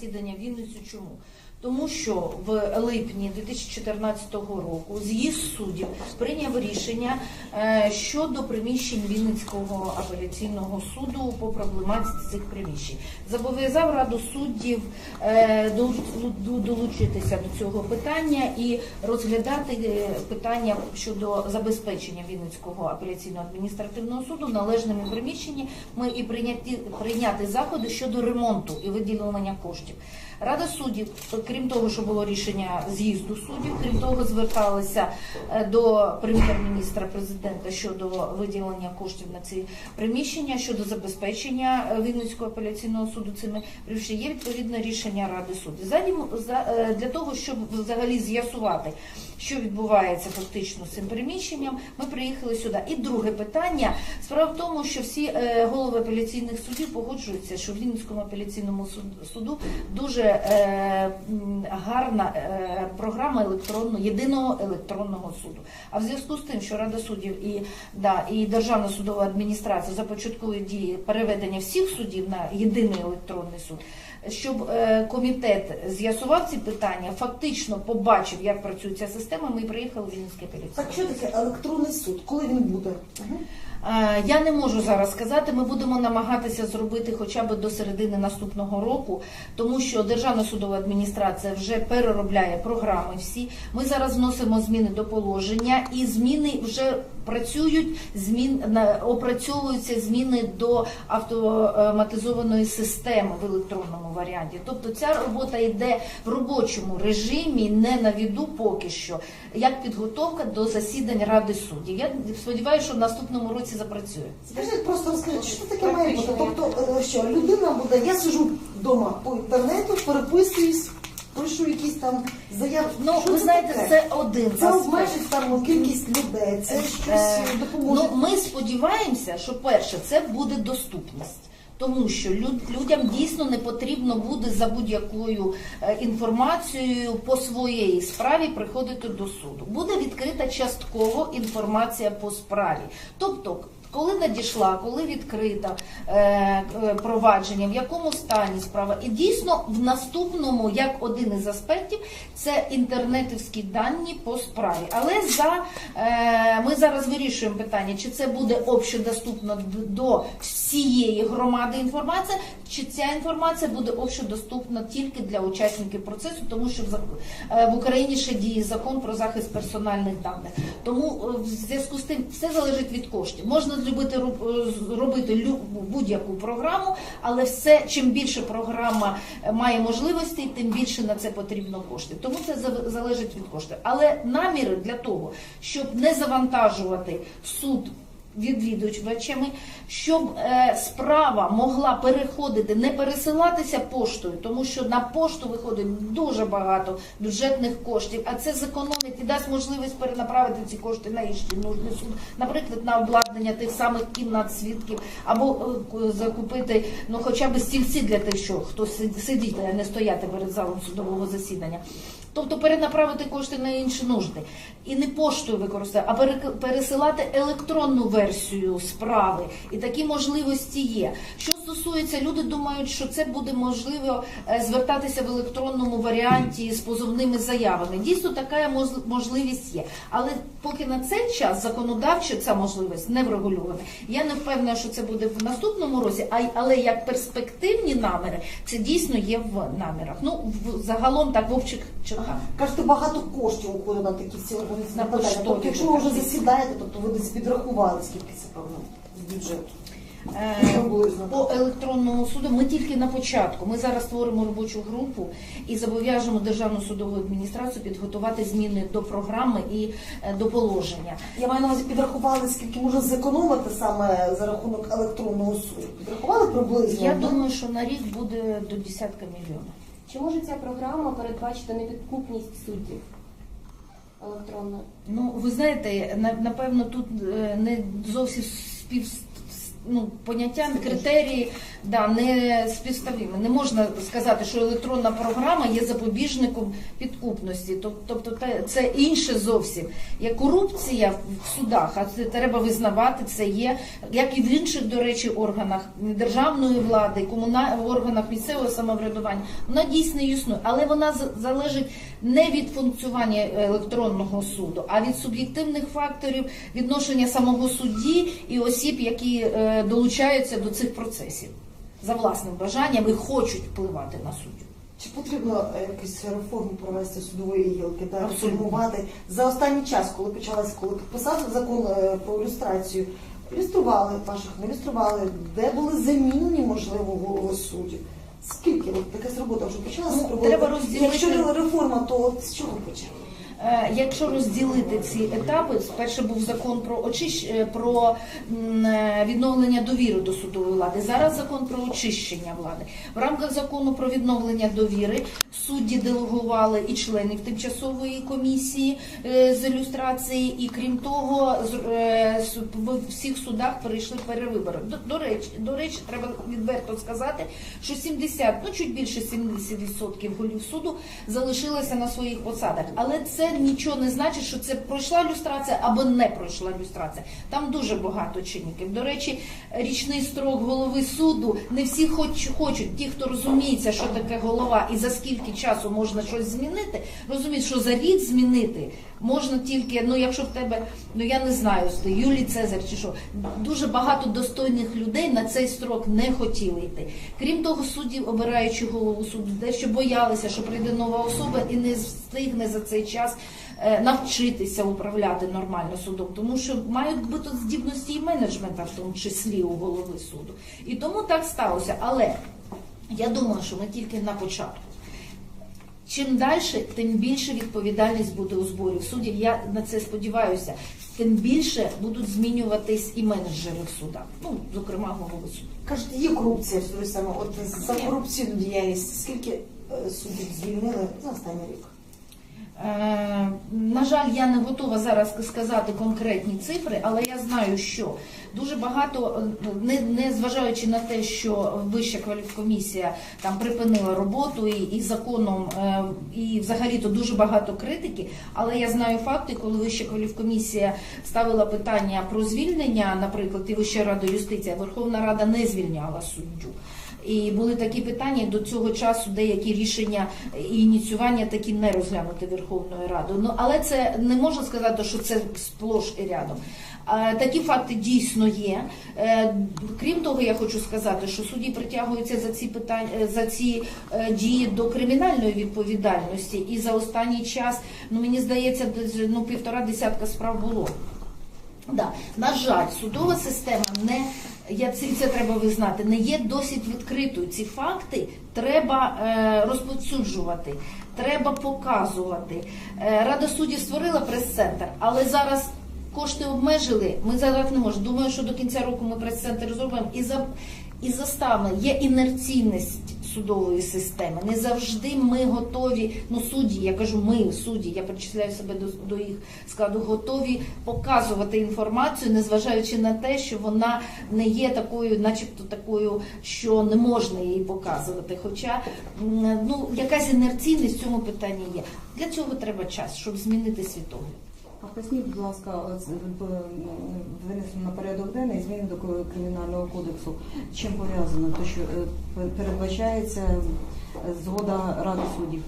засідання Вінницю. Чому? Тому що в липні 2014 року з'їзд суддів прийняв рішення е, щодо приміщень Вінницького апеляційного суду по проблематиці цих приміщень. Зобов'язав Раду суддів е, долу- до- долучитися до цього питання і розглядати е, питання щодо забезпечення Вінницького апеляційного адміністративного суду належними приміщеннями і прийняти, прийняти заходи щодо ремонту і виділення коштів. Рада суддів, крім того, що було рішення з'їзду суддів, крім того, зверталися е, до прем'єр-міністра президента щодо виділення коштів на ці приміщення, щодо забезпечення е, Вінницького апеляційного суду цими приміщеннями. Є відповідне рішення Ради суддів. Задім- за- е, Для того, щоб взагалі з'ясувати, що відбувається фактично з цим приміщенням, ми приїхали сюди. І друге питання. Справа в тому, що всі е, голови апеляційних судів погоджуються, що в Вінницькому апеляційному суд- суду дуже е, гарна е, програма електронного єдиного електронного суду. А в зв'язку з тим, що Рада суддів і да і Державна судова адміністрація започаткує дії переведення всіх судів на єдиний електронний суд. Щоб е, комітет з'ясував ці питання, фактично побачив, як працює ця система. Ми приїхали в Вінницький апеляційний. Так що таке електронний суд? Коли він буде? Е, Я не можу зараз сказати. Ми будемо намагатися зробити хоча б до середини наступного року, тому що Державна судова адміністрація вже переробляє програми. Всі ми зараз вносимо зміни до положення, і зміни вже працюють. Змін на- опрацьовуються зміни до автоматизованої системи в електронному варіанті. Тобто ця робота йде в робочому режимі, не на віду поки що, як підготовка до засідань Ради суддів. Я сподіваюся, що в наступному році запрацює. Скажіть, просто розкажіть, що таке має бути? Тобто, е, що людина буде, я сиджу вдома по інтернету, переписуюсь, пишу якісь там заяви. Ну, Що ви це знаєте, таке? це один Це аспект. обмежить там кількість людей, це щось Е, допоможе. Ну, ми сподіваємося, що перше це буде доступність. Тому що люд- людям дійсно не потрібно буде за будь-якою е, інформацією по своєї справі приходити до суду. Буде відкрита частково інформація по справі. Тобто, коли надійшла, коли відкрита е, е, провадження, в якому стані справа, і дійсно в наступному, як один із аспектів, це інтернетівські дані по справі. Але за е, ми зараз вирішуємо питання, чи це буде общодоступно до всієї громади інформація, чи ця інформація буде общодоступна тільки для учасників процесу, тому що в, е, в Україні ще діє закон про захист персональних даних. Тому е, в зв'язку з тим все залежить від коштів. Можна зробити ру- е, робити будь-яку програму, але все чим більше програма е, має можливостей, тим більше на це потрібно коштів. Тому це залежить від коштів. Але наміри для того, щоб не завантажувати суд відвідувачами, щоб е, справа могла переходити, не пересилатися поштою, тому що на пошту виходить дуже багато бюджетних коштів, а це зекономить і дасть можливість перенаправити ці кошти на інші нужний суд, наприклад, на обладнання тих самих кімнат свідків, або е, закупити ну хоча б стільці для тих, що хто сидіть, а не стояти перед залом судового засідання. Тобто перенаправити кошти на інші нужди. І не поштою використати, а пересилати електронну версію справи. І такі можливості є. Що стосується, люди думають, що це буде можливо е, звертатися в електронному варіанті з позовними заявами. Дійсно, така можливість є. Але поки на цей час законодавчо ця можливість не врегульована. Я не впевнена, що це буде в наступному році, але як перспективні наміри, це дійсно є в намірах. Ну, загалом так в общих чертах. Кажете, багато коштів уходить на такі всі поштові Тобто, якщо ви вже засідаєте, тобто ви десь підрахували, скільки це з бюджету. Е. По електронному суду ми тільки на початку. Ми зараз створимо робочу групу і зобов'яжемо Державну судову адміністрацію підготувати зміни до програми і е, до положення. Я маю на увазі, підрахували, скільки можна зекономити саме за рахунок електронного суду. Підрахували приблизно? Я думаю, що на рік буде до десятка мільйонів. Чи може ця програма передбачити непідкупність суддів електронно? Ну, ви знаєте, напевно, тут е, не зовсім спів ну, поняття, критерії да, не співставимі. Не можна сказати, що електронна програма є запобіжником підкупності. Тобто це інше зовсім. Є корупція в судах, а це треба визнавати, це є, як і в інших, до речі, органах державної влади, комуна... органах місцевого самоврядування. Вона дійсно існує, але вона залежить не від функціонування електронного суду, а від суб'єктивних факторів відношення самого судді і осіб, які е, долучаються до цих процесів за власним бажанням і хочуть впливати на суддю. Чи потрібно е, якусь реформу провести судової гілки, Абсолютно. реформувати за останній час, коли почалась, коли підписали закон е, про люстрацію, люстрували ваших, не люстрували, де були замінені, можливо, голови суддів? Скільки от якась робота вже почалася? Ну, треба розділити- Якщо реформа, то з чого почати? Е, Якщо розділити ці етапи, спершу був закон про очищ... е, про е, відновлення довіри до судової влади. Зараз закон про очищення влади. В рамках закону про відновлення довіри судді делегували і членів тимчасової комісії з ілюстрації, і крім того, в всіх судах перейшли перевибори. До речі, до речі, треба відверто сказати, що 70, ну чуть більше 70% голів суду залишилися на своїх посадах. Але це нічого не значить, що це пройшла люстрація або не пройшла люстрація. Там дуже багато чинників. До речі, річний строк голови суду не всі хоч, хочуть. Ті, хто розуміється, що таке голова і за скільки часу можна щось змінити, розуміють, що за рік змінити можна тільки, ну якщо в тебе, ну я не знаю, Юлій Цезар чи що, дуже багато достойних людей на цей строк не хотіли йти. Крім того, судді, обираючи голову суду, дещо боялися, що прийде нова особа і не встигне за цей час е, навчитися управляти нормально судом, тому що мають бути здібності і менеджмента, в тому числі у голови суду. І тому так сталося. Але я думаю, що ми тільки на початку. Чим далі, тим більше відповідальність буде у зборів суддів. Я на це сподіваюся. Тим більше будуть змінюватись і менеджери в судах, ну зокрема голови суду. Кажете, є корупція в саме. От за корупційну діяльність скільки е, суддів звільнили за останній рік? Е, на жаль, я не готова зараз сказати конкретні цифри, але я знаю, що дуже багато, е, не, не зважаючи на те, що вища кваліфкомісія там припинила роботу і, і законом, е, і взагалі то дуже багато критики. Але я знаю факти, коли вища кваліфкомісія ставила питання про звільнення, наприклад, і Вища рада юстиції, Верховна Рада не звільняла суддю. І були такі питання до цього часу, деякі рішення і ініціювання такі не розглянути Верховною Радою. Ну але це не можна сказати, що це сплош і рядом. Такі факти дійсно є. Е, Крім того, я хочу сказати, що судді притягуються за ці питання за ці е, дії до кримінальної відповідальності, і за останній час, ну мені здається, ну півтора десятка справ було. Да. На жаль, судова система не я це, це треба визнати, не є досить відкритою. Ці факти треба е, розповсюджувати, треба показувати. Е, Рада суддів створила прес-центр, але зараз кошти обмежили. Ми зараз не можемо. Думаю, що до кінця року ми прес-центр зробимо і за і заставно є інерційність судової системи. Не завжди ми готові. Ну судді, я кажу, ми судді, я причисляю себе до, до їх складу, готові показувати інформацію, незважаючи на те, що вона не є такою, начебто такою, що не можна її показувати. Хоча ну якась інерційність в цьому питанні є. Для цього треба час, щоб змінити світогляд. А поясніть, будь ласка, е, винесено на порядок денний зміни до кримінального кодексу. Чим пов'язано? То що е, передбачається е, згода Ради суддів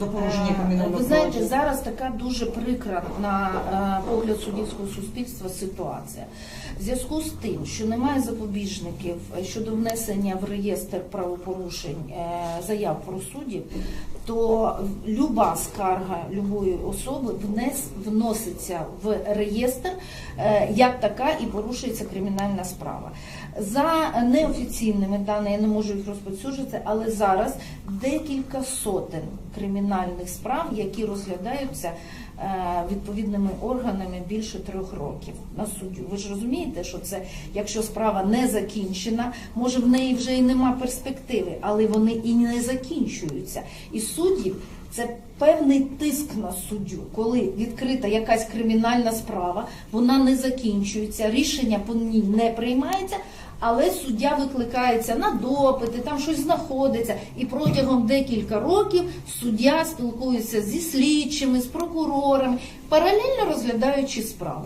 до порушення Е, кримінального Ви знаєте, зараз така дуже прикра на е, погляд суддівського суспільства ситуація. В зв'язку з тим, що немає запобіжників е, щодо внесення в реєстр правопорушень заяв про суддів, то люба скарга любої особи внес, вноситься в реєстр як така і порушується кримінальна справа. За неофіційними даними, я не можу їх розповсюджувати, але зараз декілька сотень кримінальних справ, які розглядаються е, відповідними органами більше трьох років на суддю. Ви ж розумієте, що це, якщо справа не закінчена, може в неї вже і нема перспективи, але вони і не закінчуються. І суддів це певний тиск на суддю, коли відкрита якась кримінальна справа, вона не закінчується, рішення по ній не приймається. Але суддя викликається на допити, там щось знаходиться, і протягом декілька років суддя спілкується зі слідчими, з прокурорами, паралельно розглядаючи справу.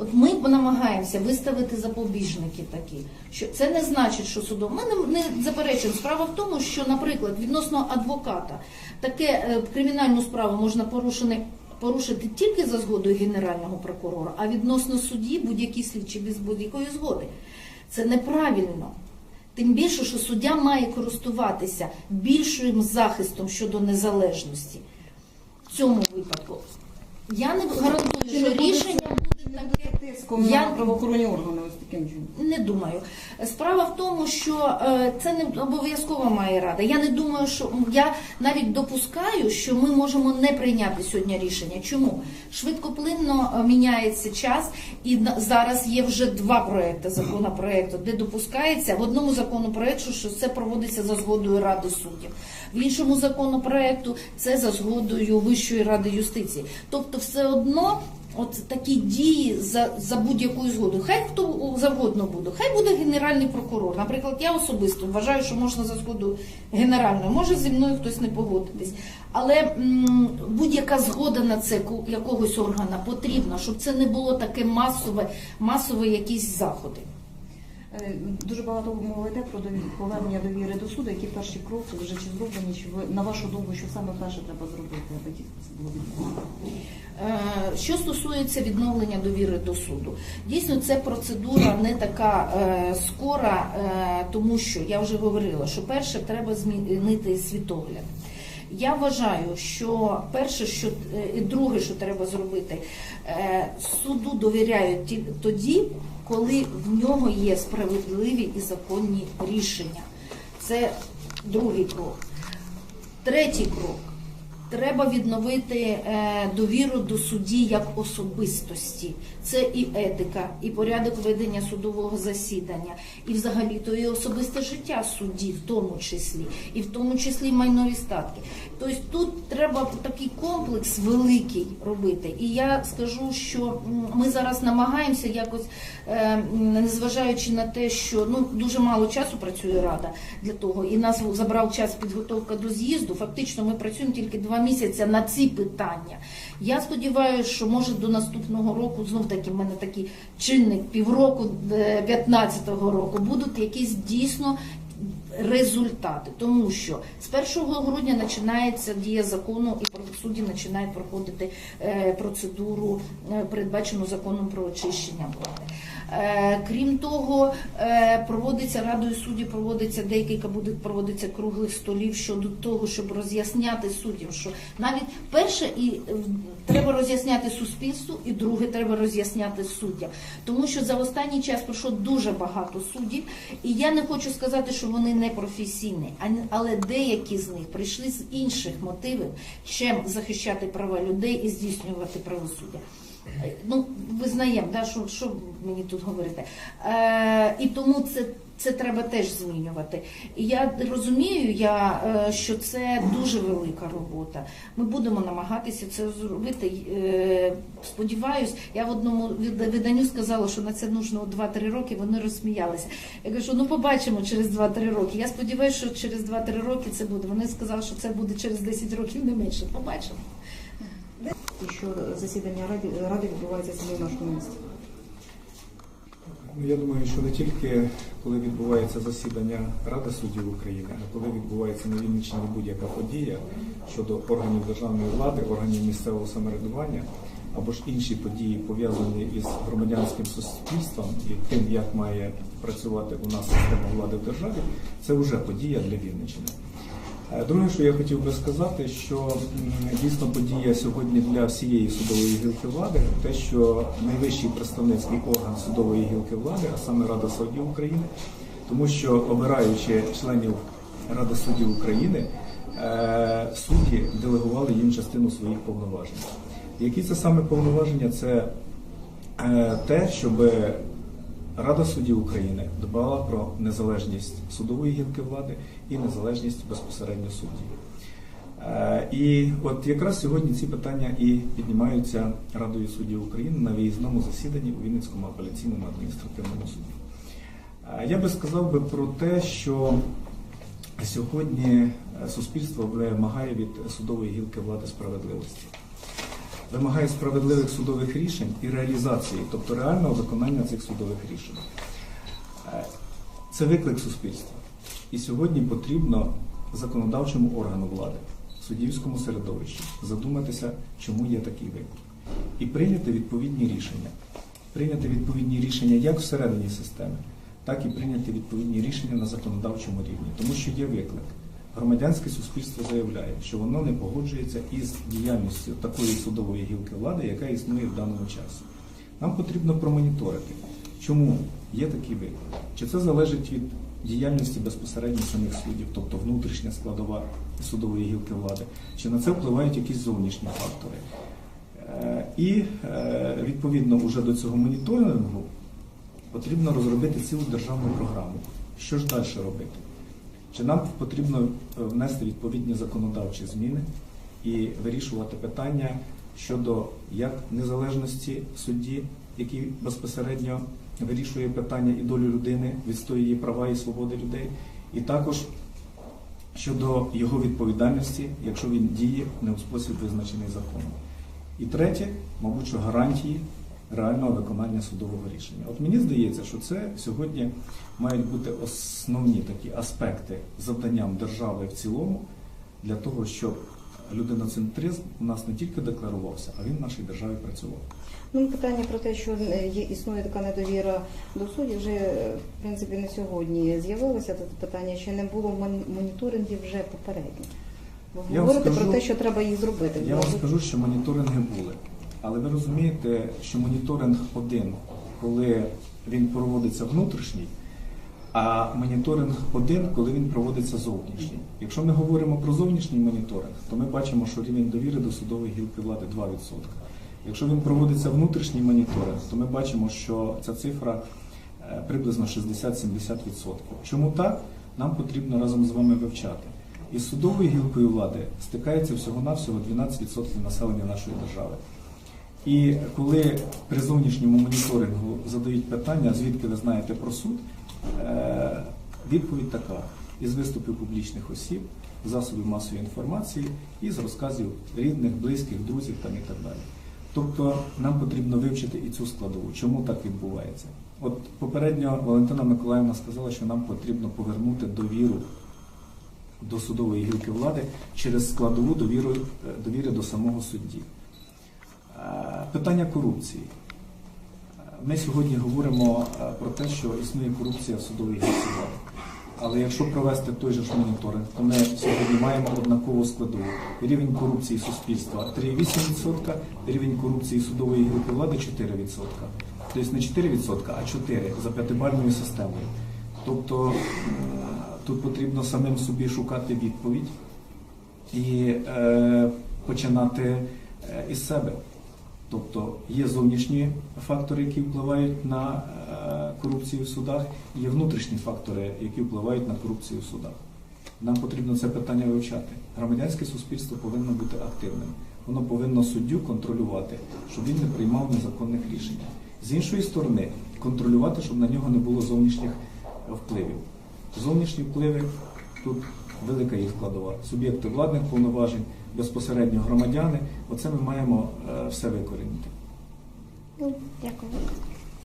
От ми намагаємося виставити запобіжники такі, що це не значить, що судом. Ми не, не заперечуємо. Справа в тому, що, наприклад, відносно адвоката таке е, кримінальну справу можна порушити, порушити тільки за згодою генерального прокурора, а відносно судді будь-які слідчі без будь-якої згоди. Це неправильно. Тим більше, що суддя має користуватися більшим захистом щодо незалежності. В цьому випадку я не гарантую, що рішення це- буде чи не таке. буде тиском Я- на правоохоронні органи ось таким чином? Не думаю. Справа в тому, що е, це не обов'язково має рада. Я не думаю, що я навіть допускаю, що ми можемо не прийняти сьогодні рішення. Чому швидкоплинно е, міняється час, і на- зараз є вже два проекти законопроекту, де допускається в одному законопроекту, що це проводиться за згодою ради суддів. В іншому законопроекту це за згодою Вищої ради юстиції. Тобто, все одно От такі дії за, за будь-якою згодою. Хай хто завгодно буде, хай буде генеральний прокурор. Наприклад, я особисто вважаю, що можна за згодою генеральною, може зі мною хтось не погодитись. Але будь-яка згода на це якогось органа потрібна, щоб це не було таке масове, масове якісь заходи. Е, Дуже багато мови йде про дові- повернення довіри до суду, які перші кроки вже чи зроблені, чи ви на вашу думку, що саме перше треба зробити, аби було? Е, Що стосується відновлення довіри до суду, дійсно це процедура не така е, скора, е, тому що я вже говорила, що перше треба змінити світогляд. Я вважаю, що перше, що е, і друге, що треба зробити, суду довіряють тоді, коли в нього є справедливі і законні рішення. Це другий крок. Третій крок. Треба відновити е, довіру до судді як особистості. Це і етика, і порядок ведення судового засідання, і взагалі то і особисте життя судді, в тому числі, і в тому числі майнові статки. Тобто тут треба такий комплекс великий робити. І я скажу, що ми зараз намагаємося якось, е, незважаючи на те, що ну дуже мало часу працює рада для того, і нас забрав час підготовка до з'їзду. Фактично, ми працюємо тільки два місяці на ці питання. Я сподіваюся, що може до наступного року знов таки в мене такий чинник півроку 15-го року будуть якісь дійсно результати, тому що з 1 грудня починається дія закону і судді починають проходити е, процедуру, е, передбачену законом про очищення влади. Е, Крім того, проводиться радою суддів, проводиться декілька буде проводиться круглих столів щодо того, щоб роз'ясняти суддям, що навіть перше і треба роз'ясняти суспільству, і друге треба роз'ясняти суддям, тому що за останній час пройшло дуже багато суддів, і я не хочу сказати, що вони не професійні, але деякі з них прийшли з інших мотивів, чим захищати права людей і здійснювати правосуддя. Е, Ну, визнаємо, да, що, що мені тут говорити. Е, і тому це, це треба теж змінювати. І я розумію, я, е, що це дуже велика робота. Ми будемо намагатися це зробити. Е, сподіваюсь, я в одному виданню сказала, що на це нужно 2-3 роки, вони розсміялися. Я кажу, ну побачимо через 2-3 роки. Я сподіваюся, що через 2-3 роки це буде. Вони сказали, що це буде через 10 років не менше. Побачимо. І що засідання ради, ради відбувається саме в нашому місті. Ну, Я думаю, що не тільки коли відбувається засідання Ради суддів України, а коли відбувається на Вінниччині будь-яка подія щодо органів державної влади, органів місцевого самоврядування або ж інші події пов'язані із громадянським суспільством і тим, як має працювати у нас система влади в державі, це вже подія для Вінниччини. Друге, що я хотів би сказати, що дійсно подія сьогодні для всієї судової гілки влади, те, що найвищий представницький орган судової гілки влади, а саме Рада суддів України, тому що обираючи членів Ради суддів України, е, судді делегували їм частину своїх повноважень. Які це саме повноваження? Це е, те, щоб Рада суддів України дбала про незалежність судової гілки влади і незалежність безпосередньо судді. Е, І от якраз сьогодні ці питання і піднімаються Радою суддів України на виїзному засіданні у Вінницькому апеляційному адміністративному суді. Е, Я би сказав би про те, що сьогодні е, суспільство вимагає від судової гілки влади справедливості. Вимагає справедливих судових рішень і реалізації, тобто реального виконання цих судових рішень. Е, Це виклик суспільства. І сьогодні потрібно законодавчому органу влади, суддівському середовищі задуматися, чому є такий виклик, і прийняти відповідні рішення. Прийняти відповідні рішення як всередині системи, так і прийняти відповідні рішення на законодавчому рівні, тому що є виклик. Громадянське суспільство заявляє, що воно не погоджується із діяльністю такої судової гілки влади, яка існує в даному часі. Нам потрібно промоніторити, чому є такий виклик. Чи це залежить від діяльності безпосередньо самих суддів, тобто внутрішня складова судової гілки влади, чи на це впливають якісь зовнішні фактори. Е, І е, відповідно уже до цього моніторингу потрібно розробити цілу державну програму. Що ж далі робити? Чи нам потрібно е, внести відповідні законодавчі зміни і вирішувати питання щодо як незалежності судді, який безпосередньо вирішує питання і долю людини, відстоює її права і свободи людей, і також щодо його відповідальності, якщо він діє не у спосіб визначений законом. І третє, мабуть, що гарантії реального виконання судового рішення. От мені здається, що це сьогодні мають бути основні такі аспекти завданням держави в цілому для того, щоб людиноцентризм у нас не тільки декларувався, а він в нашій державі працював. Ну, питання про те, що є існує така недовіра до суддів, вже е, в принципі не сьогодні з'явилося це питання, що не було моніторингів вже попередньо. Ви Я говорите скажу- про те, що треба їх зробити. Я вам скажу, що моніторинги були. Але ви розумієте, що моніторинг один, коли він проводиться внутрішній, а моніторинг один, коли він проводиться зовнішній. Якщо ми говоримо про зовнішній моніторинг, то ми бачимо, що рівень довіри до судової гілки влади 2%. Якщо він проводиться внутрішній моніторинг, то ми бачимо, що ця цифра е, приблизно 60-70%. Чому так? Нам потрібно разом з вами вивчати. Із судовою гілкою влади стикається всього-навсього 12% населення нашої держави. І коли при зовнішньому моніторингу задають питання, звідки ви знаєте про суд, е, відповідь така: із виступів публічних осіб, засобів масової інформації і з розказів рідних, близьких, друзів там і так далі. Тобто нам потрібно вивчити і цю складову, чому так відбувається. От попередньо Валентина Миколаївна сказала, що нам потрібно повернути довіру до судової гілки влади через складову довіру, е, довіри до самого судді. Питання корупції. Ми сьогодні говоримо е, про те, що існує корупція в судовій гілці влади. Але якщо провести той же ж моніторинг, то ми сьогодні маємо однакову складову. Рівень корупції суспільства 3,8%, рівень корупції судової гілки влади 4%. Тобто не 4%, а 4% за п'ятибальною системою. Тобто тут потрібно самим собі шукати відповідь і е, починати е, із себе. Тобто є зовнішні фактори, які впливають на е, корупцію в судах, є внутрішні фактори, які впливають на корупцію в судах. Нам потрібно це питання вивчати. Громадянське суспільство повинно бути активним. Воно повинно суддю контролювати, щоб він не приймав незаконних рішень. З іншої сторони, контролювати, щоб на нього не було зовнішніх впливів. Зовнішні впливи тут велика їх складова. Суб'єкти владних повноважень, безпосередньо громадяни. Оце ми маємо е, все викорінити. Ну, дякую.